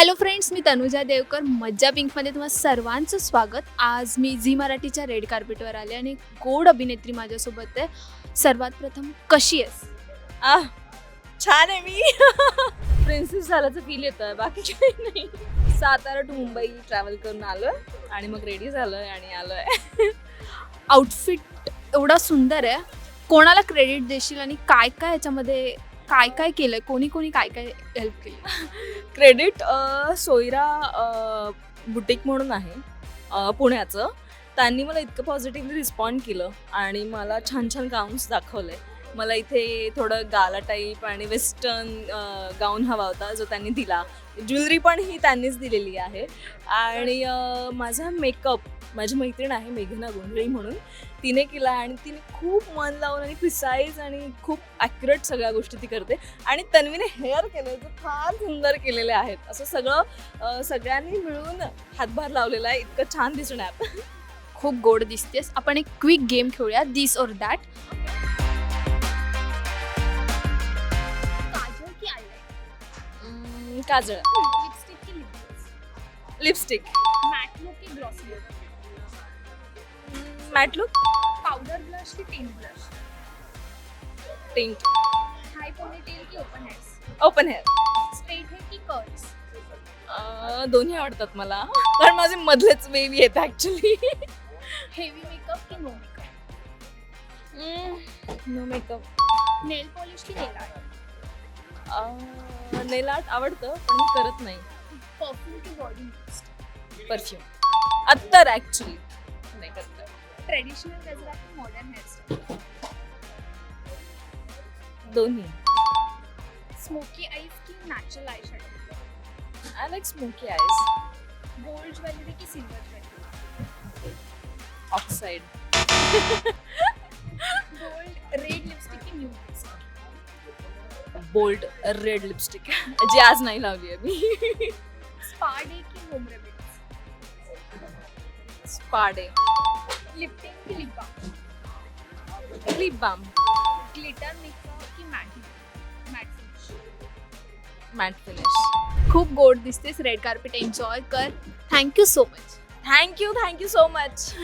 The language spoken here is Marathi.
हॅलो फ्रेंड्स मी तनुजा देवकर मज्जा पिंकमध्ये तुम्हा सर्वांचं स्वागत. आज मी झी मराठीच्या रेड कार्पेटवर आले आणि गोड अभिनेत्री माझ्यासोबत आहे. सर्वात प्रथम कशी आहेस? आह, छान आहे मी. प्रिन्सेस झाल्याचं फील येतं बाकी काही नाही. सातारा टू मुंबई ट्रॅव्हल करून आलोय आणि मग रेडी झालोय आणि आलोय. आउटफिट एवढा सुंदर आहे. कोणाला क्रेडिट देशील आणि काय काय याच्यामध्ये काय काय केलं कोणी कोणी काय काय हेल्प केली क्रेडिट सोयरा बुटीक म्हणून आहे पुण्याचं. त्यांनी मला इतकं पॉझिटिव्हली रिस्पॉन्ड केलं आणि मला छान छान गाऊन्स दाखवले. मला इथे थोडं गाला टाईप आणि वेस्टर्न गाऊन हवा होता जो त्यांनी दिला. ज्वेलरी पण ही त्यांनीच दिलेली आहे. आणि माझा मेकअप माझी मैत्रीण आहे मेघना गोंधळी म्हणून. तिने केला आणि तिने खूप मन लावून आणि प्रिसाईज आणि खूप ॲक्युरेट सगळ्या गोष्टी ती करते. आणि तन्वीने हेअर केले जे फार सुंदर केलेले आहेत. असं सगळं सगळ्यांनी मिळून हातभार लावलेला आहे. इतकं छान दिसून आहे खूप गोड दिसतेस. आपण एक क्विक गेम खेळूया. दिस और दॅट काजल की अं, काजळ. लिपस्टिक लिपस्टिक मॅट की glossy matte look? Powder blush की tint blush pink high ponytail की open heads open hair straight hair की कर्ल्स दोन्ही आवडतात मला. कारण माझे मधलेच वेवी येत ॲक्च्युली हेवी मेकअप की no makeup no makeup nail polish की नेल आर्ट नेल आर्ट आवडतं पण मी करत नाही. परफ्यूम की बॉडी परफ्यूम अत्तर ॲक्च्युली नाही करत. ट्रेडिशनल गजरा की मॉडर्न हेअरस्टाईल दोन्ही. स्मोकी आईज की natural eye shadow I like smoky eyes gold jewellery की silver jewellery oxide gold red lipstick की न्यू बोल्ड रेड लिपस्टिक जी आज नाही लावली आहे मी स्पा डे की home remedies spa day lifting की lip balm lip balm glitter makeup की matte matte finish matte finish खूप गोड दिसतेस रेड कार्पेट एन्जॉय कर. Thank you so much thank you thank you so much